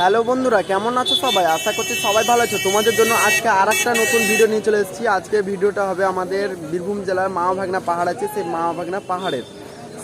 Hello বন্ধুরা, কেমন আছো সবাই? আশা করছি সবাই ভালো আছো। তোমাদের জন্য আজকে আর একটা নতুন ভিডিও নিয়ে চলে এসেছি। আজকে ভিডিওটা হবে আমাদের বীরভূম জেলার মামা ভাগনা পাহাড় আছে, সেই মামা ভাগনা পাহাড়ের।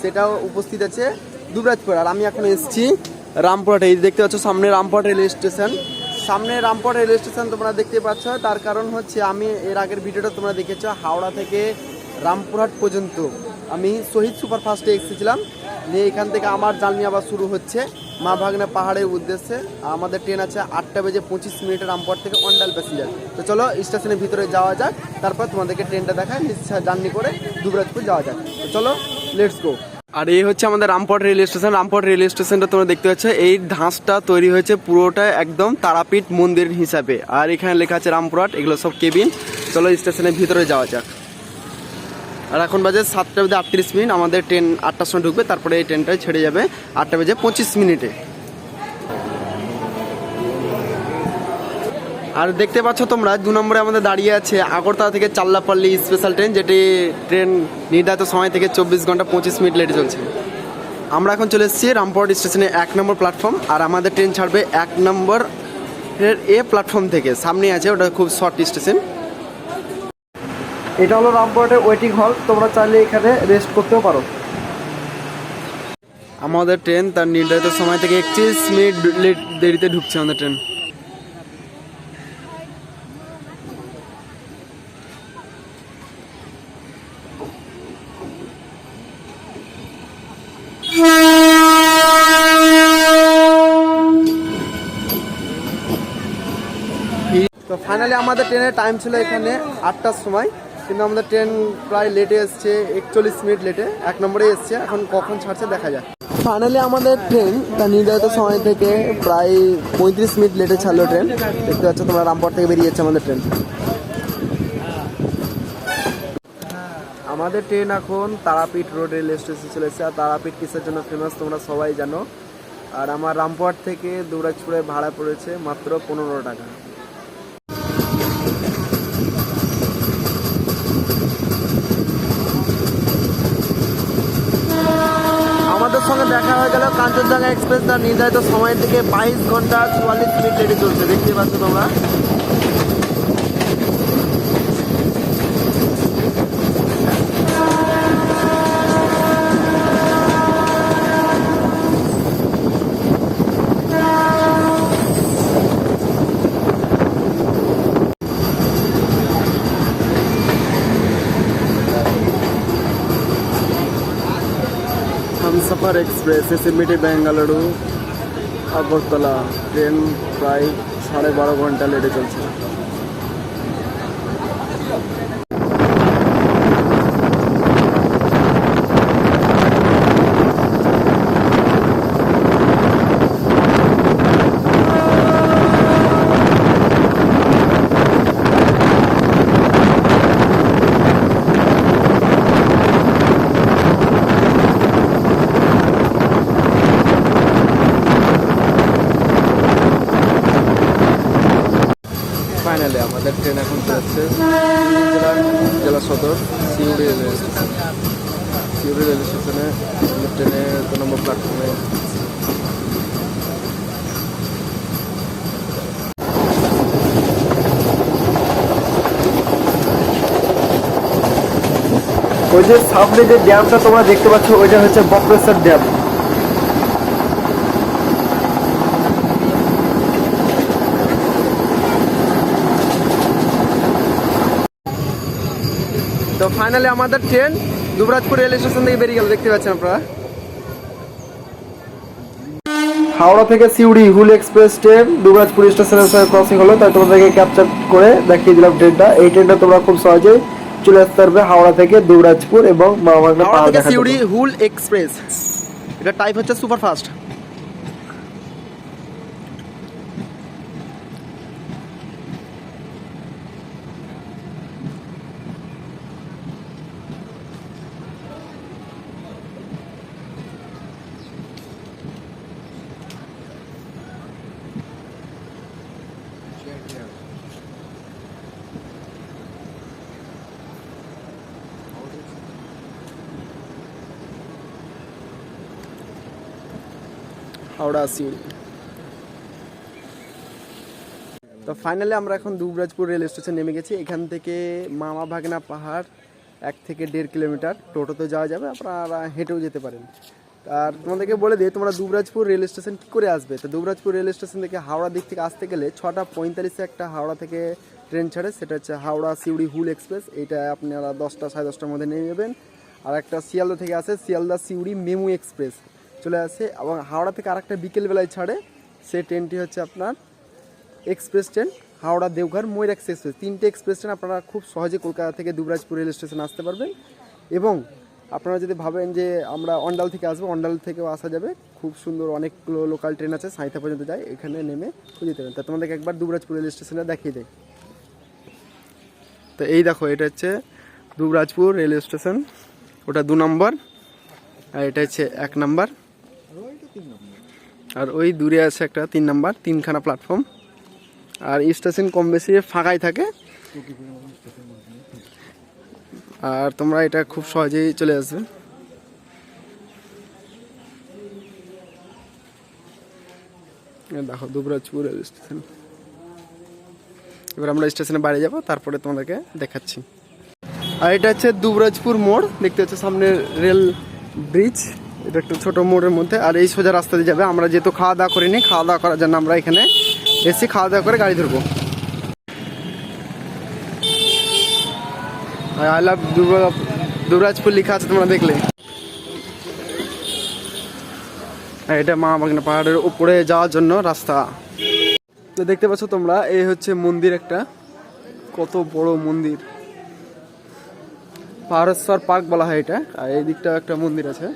সেটাও উপস্থিত আছে দুবরাজপুর। আর আমি এখন এসেছি রামপুরহাটে। এই দেখতে পাচ্ছ, সামনে রামপুরহাট রেলওয়ে স্টেশন। সামনে রামপুরহাট রেলওয়ে স্টেশন তোমরা দেখতে পাচ্ছ। তার কারণ হচ্ছে আমি এর আগের ভিডিওটা তোমরা দেখেছ, হাওড়া থেকে রামপুরহাট পর্যন্ত। আমি শহীদ সুপারফাস্টে এসেছিলাম। নিয়ে এখান থেকে আমার জার্নি আবার শুরু হচ্ছে। মা ভাগনা পাহাড়ের উদ্দেশ্যে। আমাদের ট্রেন আছে আটটা বেজে পঁচিশ মিনিটের রামপুরহাট থেকে অন্ডাল প্যাসেঞ্জার। তো চলো, স্টেশনের ভিতরে যাওয়া যাক। তারপর তোমাদেরকে ট্রেনটা দেখায় জার্নি করে দুবরাজপুর যাওয়া যাক। তো চলো লেটস গো আর এই হচ্ছে আমাদের Rampurhat railway station. Rampurhat rail স্টেশনটা তোমরা দেখতে পাচ্ছ, এই ধাঁচটা তৈরি হয়েছে পুরোটা একদম তারাপীঠ মন্দির হিসাবে। আর এখানে লেখা আছে রামপুরহাট, এগুলো সব কেবিন। চলো, স্টেশনের ভিতরে যাওয়া যাক। আর এখন বাজে সাতটা বেজে আটত্রিশ মিনিট, আমাদের ট্রেন আটটার সময় ঢুকবে, তারপরে এই ট্রেনটা ছেড়ে যাবে আটটা বেজে পঁচিশ মিনিটে। আর দেখতে পাচ্ছ তোমরা, দু নম্বরে আমাদের দাঁড়িয়ে আছে আগরতলা থেকে চাল্লাপল্লী স্পেশাল ট্রেন যেটি ট্রেন নির্ধারিত সময় থেকে চব্বিশ ঘণ্টা পঁচিশ মিনিট লেটে চলছে। আমরা এখন চলে এসেছি রামপুরহাট স্টেশনে এক নম্বর প্ল্যাটফর্ম আর আমাদের ট্রেন ছাড়বে এক নম্বর এ প্ল্যাটফর্ম থেকে। সামনে আছে, ওটা খুব শর্ট স্টেশন এটা হলো রামপুরহাটের ওয়েটিং হল তোমরা চাইলে এখানে রেস্ট করতেও পারো। আমাদের ট্রেন তার নির্ধারিত সময় থেকে একত্রিশ মিনিট লেট দেরিতে ঢুকছে আমাদের ট্রেন তো ফাইনালি আমাদের ট্রেনের টাইম ছিল এখানে আটটার সময়। কিন্তু আমাদের ট্রেন প্রায় লেটে এসছে একচল্লিশ মিনিট লেটে এক নম্বরে এসছে এখন কখন ছাড়ছে দেখা যাক। ফাইনালি আমাদের ট্রেন তার নির্ধারিত সময় থেকে প্রায় পঁয়ত্রিশ মিনিট লেটে ছাড়লো ট্রেন দেখতে পাচ্ছ তোমরা রামপুর থেকে বেরিয়ে যাচ্ছে আমাদের ট্রেন আমাদের ট্রেন এখন তারাপীঠ রোড রেল স্টেশন চলে এসেছে আর তারাপীঠ কিসের জন্য ফেমাস তোমরা সবাই জানো। আর আমার রামপুরহাট থেকে দুবরাজপুরে ভাড়া পড়েছে মাত্র পনেরো টাকা আমাদের সঙ্গে দেখা হয়ে গেল। কাঞ্চনজঙ্ঘা এক্সপ্রেস তার নির্ধারিত সময়ের থেকে বাইশ ঘণ্টা চুয়াল্লিশ মিনিট লেটে চলছে। দেখতে পাচ্ছ তোমরা। Humsafar express SMBT Bengaluru Agartala train প্রায় সাড়ে বারো ঘণ্টা লেটে চলছে। ফাইনালি আমাদের ট্রেন এখন যাচ্ছে জেলা সদর, Suri railway station Suri railway স্টেশনে ট্রেনে দু নম্বর প্ল্যাটফর্মে ওই যে সামনে যে ড্যামটা তোমরা দেখতে পাচ্ছ, ওইটা হচ্ছে বক্রেশ্বর ড্যাম তো ফাইনালি আমাদের ট্রেন দুবরাজপুর রেল স্টেশন থেকে বেরিয়ে গেল দেখতে পাচ্ছেন আপনারা। হাওড়া থেকে সিউড়ি হুল এক্সপ্রেস ট্রেন দুবরাজপুর স্টেশনের সঙ্গে ক্রসিং হলো তাই তোমাদেরকে ক্যাপচার করে দেখিয়ে দিলাম ট্রেনটা এই ট্রেনটা তোমরা খুব সহজেই চলে আসতে পারবে হাওড়া থেকে দুবরাজপুর এবং মামাগনা পাহাড় থেকে সিউড়ি হুল এক্সপ্রেস এটা টাইপ হচ্ছে সুপার হাওড়া সিউড়ি তো ফাইনালি আমরা এখন দুবরাজপুর রেল স্টেশন নেমে গেছি। এখান থেকে মামা ভাগনা পাহাড় এক থেকে দেড় কিলোমিটার টোটোতে যাওয়া যাবে। আপনারা হেঁটেও যেতে পারেন। আর তোমাদেরকে বলে দিই, তোমরা দুবরাজপুর রেল স্টেশন কী করে আসবে? তো দুবরাজপুর রেল স্টেশন থেকে হাওড়া দিক থেকে আসতে গেলে ছটা পঁয়তাল্লিশে একটা হাওড়া থেকে ট্রেন ছাড়ে। সেটা হচ্ছে হাওড়া সিউড়ি হুল এক্সপ্রেস এটা আপনারা দশটা সাড়ে দশটার মধ্যে নেমে যাবেন। আর একটা শিয়ালদা থেকে আসে শিয়ালদা সিউড়ি মেমু এক্সপ্রেস চলে আসে এবং হাওড়া থেকে আরেকটা বিকেলবেলায় ছাড়ে। সেই ট্রেনটি হচ্ছে আপনার express train, Howrah Deoghar Mayurakshi express তিনটে এক্সপ্রেস ট্রেন আপনারা খুব সহজে কলকাতা থেকে দুবরাজপুর রেল স্টেশন আসতে পারবেন। এবং আপনারা যদি ভাবেন যে আমরা অন্ডাল থেকে আসব, অন্ডাল থেকেও আসা যাবে। খুব সুন্দর অনেকগুলো লোকাল ট্রেন আছে, সাঁইথা পর্যন্ত যায়, এখানে নেমে খুঁজে দেবেন তা তোমাদেরকে একবার দুবরাজপুর রেল স্টেশনে দেখিয়ে দেয় তো এই দেখো, এটা হচ্ছে দুবরাজপুর রেল স্টেশন। ওটা দু নম্বর, আর এটা হচ্ছে এক নম্বর। আর ওই দূরে আছে একটা তিন নাম্বার, তিনখানা প্ল্যাটফর্ম আর স্টেশন কম বেশি ফাঁকাই থাকে। আর তোমরা এটা খুব সহজেই চলে আসবে। দেখো দুবরাজপুর রেল স্টেশন এবার আমরা স্টেশনে বাইরে যাব, তারপরে তোমাদেরকে দেখাচ্ছি। আর এটা হচ্ছে দুবরাজপুর মোড়, দেখতে হচ্ছে সামনে রেল ব্রিজ এটা একটা ছোট মোড়ের মধ্যে। আর এই সোজা রাস্তা দিয়ে যাবে। আমরা যেহেতু খাওয়া দাওয়া করিনি, খাওয়া দাওয়া করার জন্য আমরা এখানে এসে খাওয়া দাওয়া করে গাড়ি ধরবো। আই লাভ দুবরাজপুর লেখা আছে, তোমরা দেখলে। এটা মা বাগনা পাহাড়ের উপরে যাওয়ার জন্য রাস্তা। তো দেখতে পাচ্ছ তোমরা, এই হচ্ছে মন্দির একটা। কত বড় মন্দির। পাহাড়েশ্বর পার্ক বলা হয় এটা। আর এই দিকটা একটা মন্দির আছে।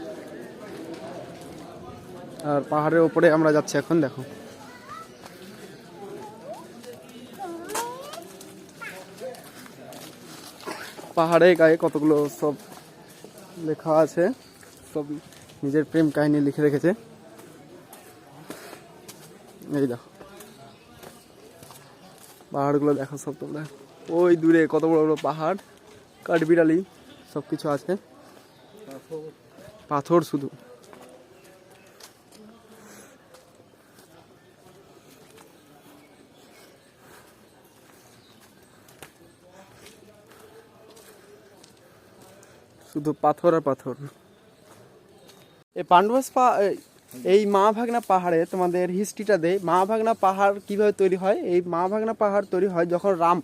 আর পাহাড়ের উপরে আমরা যাচ্ছি এখন, দেখো। পাহাড়ে গায়ে কতগুলো সব লেখা আছে, সব নিজের প্রেম কাহিনী লিখে রেখেছে। এই দেখো। পাহাড়গুলো দেখো সব তোমরা। ওই দূরে কত বড় বড় পাহাড়, কাঠবিড়ালি সব কিছু আছে পাথর শুধু। শুধু পাথর আর পাথর। এই পাণ্ডবাস এই মা ভাগনা পাহাড়ে তোমাদের হিস্ট্রিটা দেয় মা ভাগনা পাহাড় কীভাবে তৈরি হয়? এই মা ভাগনা পাহাড় তৈরি হয় যখন রাম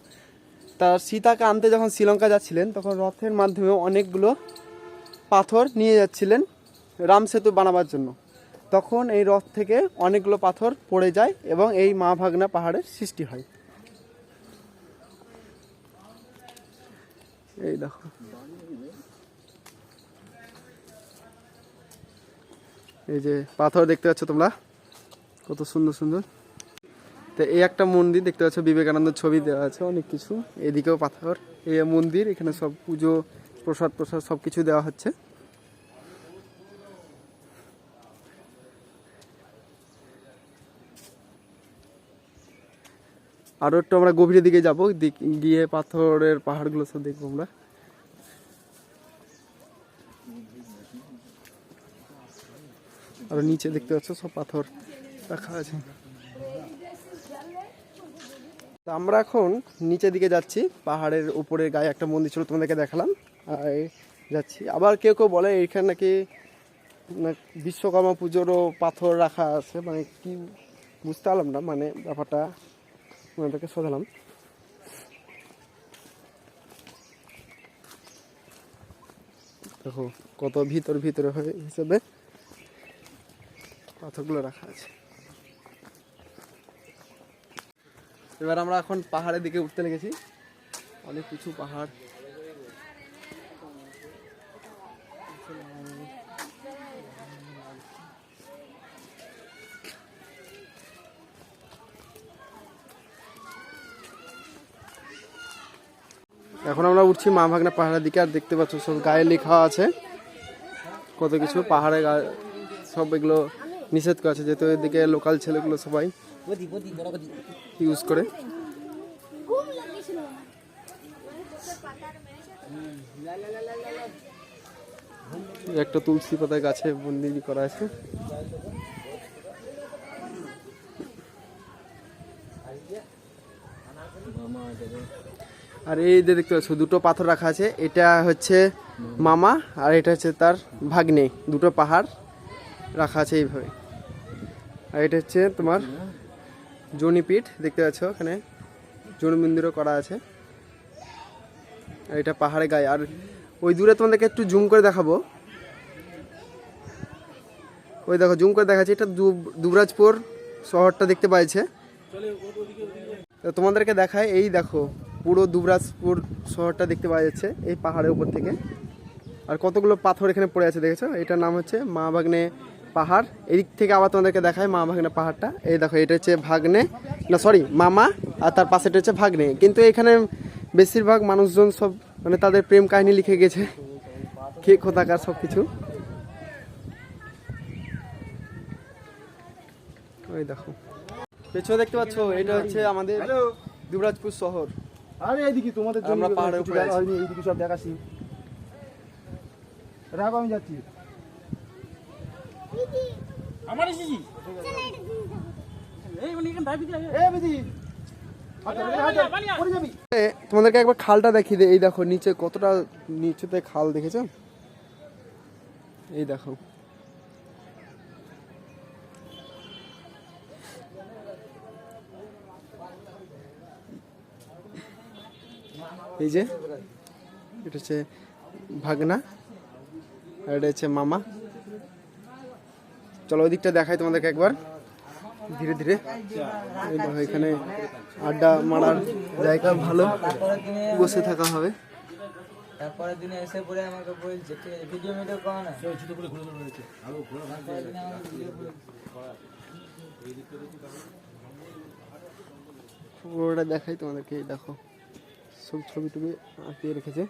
তার সীতাকে আনতে যখন শ্রীলঙ্কা যাচ্ছিলেন, তখন রথের মাধ্যমে অনেকগুলো পাথর নিয়ে যাচ্ছিলেন রাম সেতু বানাবার জন্য। তখন এই রথ থেকে অনেকগুলো পাথর পড়ে যায় এবং এই মা ভাগনা পাহাড়ের সৃষ্টি হয়। এই দেখো। এই যে পাথর দেখতে পাচ্ছ তোমরা? কত সুন্দর সুন্দর। তো এই একটা মন্দির দেখতে পাচ্ছ বিবেকানন্দ ছবি দেওয়া আছে অনেক কিছু। এদিকেও পাথর, এই মন্দির, এখানে সব পুজো, প্রসাদ প্রসাদ সব কিছু দেওয়া হচ্ছে। আরও একটু আমরা গভীরের দিকে যাব গিয়ে পাথরের পাহাড়গুলো সব দেখব আমরা। আর নিচে দেখতে পাচ্ছ, সব পাথর রাখা আছে। আমরা এখন নিচের দিকে যাচ্ছি, পাহাড়ের উপরে গায়ে একটা মন্দির ছিল, তোমাদেরকে দেখালাম। আর যাচ্ছি। আবার কেউ কেউ বলে এইখানে নাকি বিশ্বকর্মা পুজোরও পাথর রাখা আছে মানে কি বুঝতে পারলাম না মানে ব্যাপারটা ওনাদেরকে শোধালাম। দেখো, কত ভিতর ভিতরে হয়ে হিসেবে। পাথরগুলো রাখা আছে। এবার আমরা এখন পাহাড়ের দিকে উঠতে লেগেছি। অনেক কিছু পাহাড়। এখন আমরা উঠছি মা ভাগনা পাহাড়ের দিকে আর দেখতে পাচ্ছ সব গায়ে লেখা আছে। কত কিছু পাহাড়ে সব এগুলো নিষেধ করা আছে, যেহেতু এদিকে লোকাল ছেলেগুলো সবাই ইউজ করে। একটা তুলসী পাতা গাছে বন্দি করা আছে। আর এই যে দেখতে পাচ্ছ, দুটো পাথর রাখা আছে, এটা হচ্ছে মামা আর এটা হচ্ছে তার ভাগ্নে, দুটো পাহাড়। রাখা আছে এইভাবে। আর এটা হচ্ছে তোমার জনিপীঠ দেখতে পাচ্ছ ওখানে জনি মন্দিরও করা আছে। আর এটা পাহাড়ে গায়ে। আর ওই দূরে তোমাদেরকে একটু জুম করে দেখাবো। ওই দেখো, জুম করে দেখাচ্ছি। এটা দুবরাজপুর শহরটা দেখতে পাইছে। তোমাদেরকে দেখায়, এই দেখো, পুরো দুবরাজপুর শহরটা দেখতে পাওয়া যাচ্ছে, এই পাহাড়ের উপর থেকে। আর কতগুলো পাথর এখানে পড়ে আছে, দেখেছ? এটার নাম হচ্ছে মা ভাগ্নে পাহাড়। এদিক থেকে আবার তোমাদেরকে দেখায় মা ভাগ্নে পাহাড়টা। এই দেখো এটা হচ্ছে ভাগ্নে। না সরি মামা আর তার পাশেটা হচ্ছে ভাগ্নে। কিন্তু এখানে বেশিরভাগ মানুষজন সব মানে তাদের প্রেম কাহিনী লিখে গেছে। কে কোথাকার সব কিছু ওই দেখো। পেছনে দেখতে পাচ্ছ এটা হচ্ছে আমাদের দুবরাজপুর শহর। আরে এইদিকে তোমাদের জন্য আমরা পাহাড়ের উপরে আছি। এইদিকে সব দেখাচ্ছি। রাখো আমি যাচ্ছি আমার এসেছি এই মানে এখানে দাবি দিয়ে এ বিধি হাতে হাতে, হাতে, পড়ে যাবি। এ, তোমাদেরকে একবার খালটা দেখিয়ে দিই এই দেখো নিচে কতটা নিচেতে খাল দেখেছ? এই দেখো। এই যে এটা হচ্ছে ভাগনা আর এটা হচ্ছে মামা। চলো ওই দিকটা দেখাই তোমাদেরকে একবার। ধীরে ধীরে। দেখো এখানে আড্ডা মারার জায়গা ভালো। বসে থাকা হবে। তারপরের দিনে এসে পরে আমাকে বলছে ভিডিও ভিডিও করো না? পুরোটা দেখাই তোমাদেরকে দেখো। সব ছবি টবি আঁকিয়ে রেখেছে।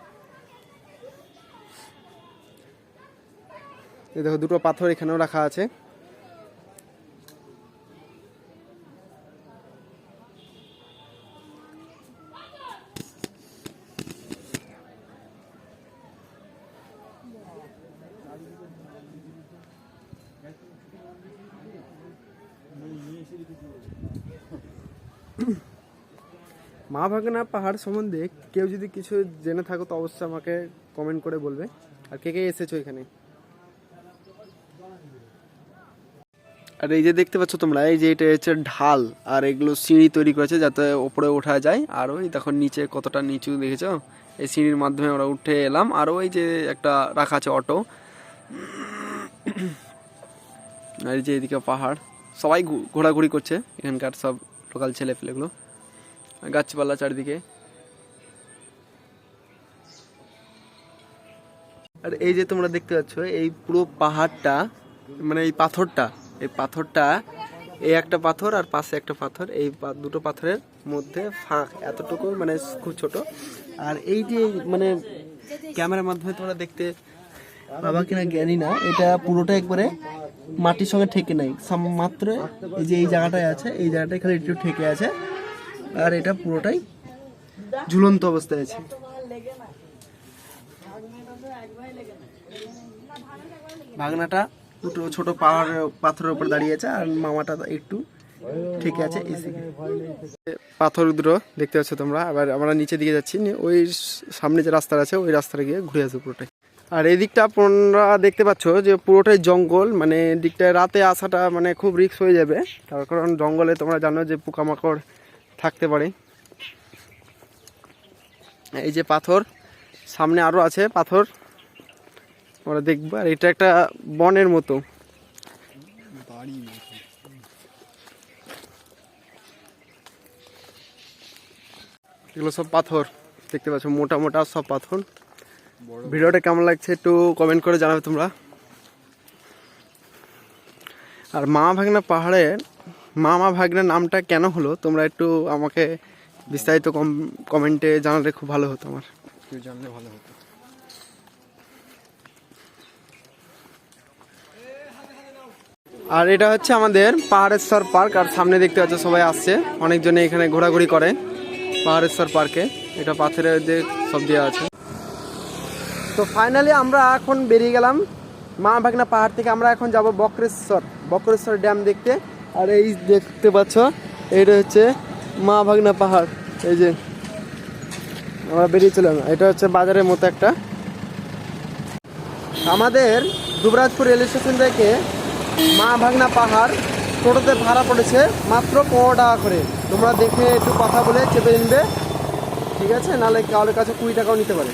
এই দেখো দুটো পাথর এখানেও রাখা আছে। মা ভাগনা পাহাড় সম্বন্ধে কেউ যদি কিছু জেনে থাকো, তো অবশ্যই আমাকে কমেন্ট করে বলবে। আর কে কে এসেছ এখানে? আর এই যে দেখতে পাচ্ছ তোমরা, এই যে এটা হচ্ছে ঢাল, আর এগুলো সিঁড়ি তৈরি করেছে যাতে ওপরে ওঠা যায়। আর ওই দেখো নিচে কতটা নিচু, দেখেছ? এই সিঁড়ির মাধ্যমে আমরা উঠে এলাম। আর ওই যে একটা রাখা আছে অটো। আর এই যে এদিকে পাহাড়, সবাই ঘোরাঘুরি করছে, এখানকার সব লোকাল ছেলে পেলেগুলো গাছপালা চারিদিকে। আর এই যে তোমরা দেখতে পাচ্ছ, এই পুরো পাহাড়টা মানে এই পাথরটা এই পাথরটা, এই একটা পাথর আর পাশে একটা পাথর, এই দুটো পাথরের মধ্যে ফাঁক, এতটুকু মানে খুব ছোট। আর এই যে মানে ক্যামেরার মাধ্যমে তোমরা দেখতে বাবা কিনা জ্ঞানী না, এটা পুরোটা একবারে মাটির সঙ্গে ঠেকে নাই। মাত্র এই যে এই জায়গাটায় আছে, এই জায়গাটায় খালি একটু ঠেকে আছে। আর এটা পুরোটাই ঝুলন্ত অবস্থায় আছে। ভাগনাটা দুটো ছোট পাহাড়, পাথরের উপর দাঁড়িয়ে আছে আর মামাটা একটু ঠিক আছে পাথর দুটো দেখতে পাচ্ছ তোমরা। আবার আমরা নিচে দিকে যাচ্ছি ওই সামনে যে রাস্তা আছে, ওই রাস্তাটা গিয়ে ঘুরে আসব পুরোটাই। আর এই দিকটা তোমরা দেখতে পাচ্ছ যে পুরোটাই জঙ্গল মানে দিকটায় রাতে আসাটা মানে খুব রিস্ক হয়ে যাবে। তার কারণ জঙ্গলে তোমরা জানো যে পোকামাকড় থাকতে পারে। এই যে পাথর, সামনে আরও আছে পাথর। আমরা দেখব, আর এটা একটা বনের মতো। এগুলো সব পাথর, দেখতে পাচ্ছ, মোটা মোটা সব পাথর। ভিডিওটা কেমন লাগছে একটু কমেন্ট করে জানাবে তোমরা। আর মা ভাগনা পাহাড়ে মামা ভাগনা নামটা কেন হলো? তোমরা একটু আমাকে বিস্তারিত কম কমেন্টে জানালে খুব ভালো হতো আমার। তুই জানলে ভালো হতো। আর এটা হচ্ছে আমাদের পাহাড়েশ্বর পার্ক আর সামনে দেখতে পাচ্ছ সবাই আসছে। অনেকজনে এখানে ঘোরাঘুরি করে পাহাড়েশ্বর পার্কে। এটা পাথরের যে সব দেওয়া আছে। তো ফাইনালি আমরা এখন বেরিয়ে গেলাম। মা ভাগনা পাহাড় থেকে আমরা এখন যাব বক্রেশ্বর। বক্রেশ্বর ড্যাম দেখতে। আর এই দেখতে পাচ্ছ, এটা হচ্ছে মা ভাগনা পাহাড়। এই যে, আমরা বেরিয়ে চলাম এটা হচ্ছে বাজারের মতো একটা। আমাদের দুবরাজপুর রেল স্টেশন থেকে মা ভাগনা পাহাড় টোটোতে ভাড়া পড়েছে মাত্র পনেরো টাকা করে। তোমরা দেখে একটু কথা বলে চেপে নিবে। ঠিক আছে? নাহলে কারোর কাছে কুড়ি টাকাও নিতে পারে।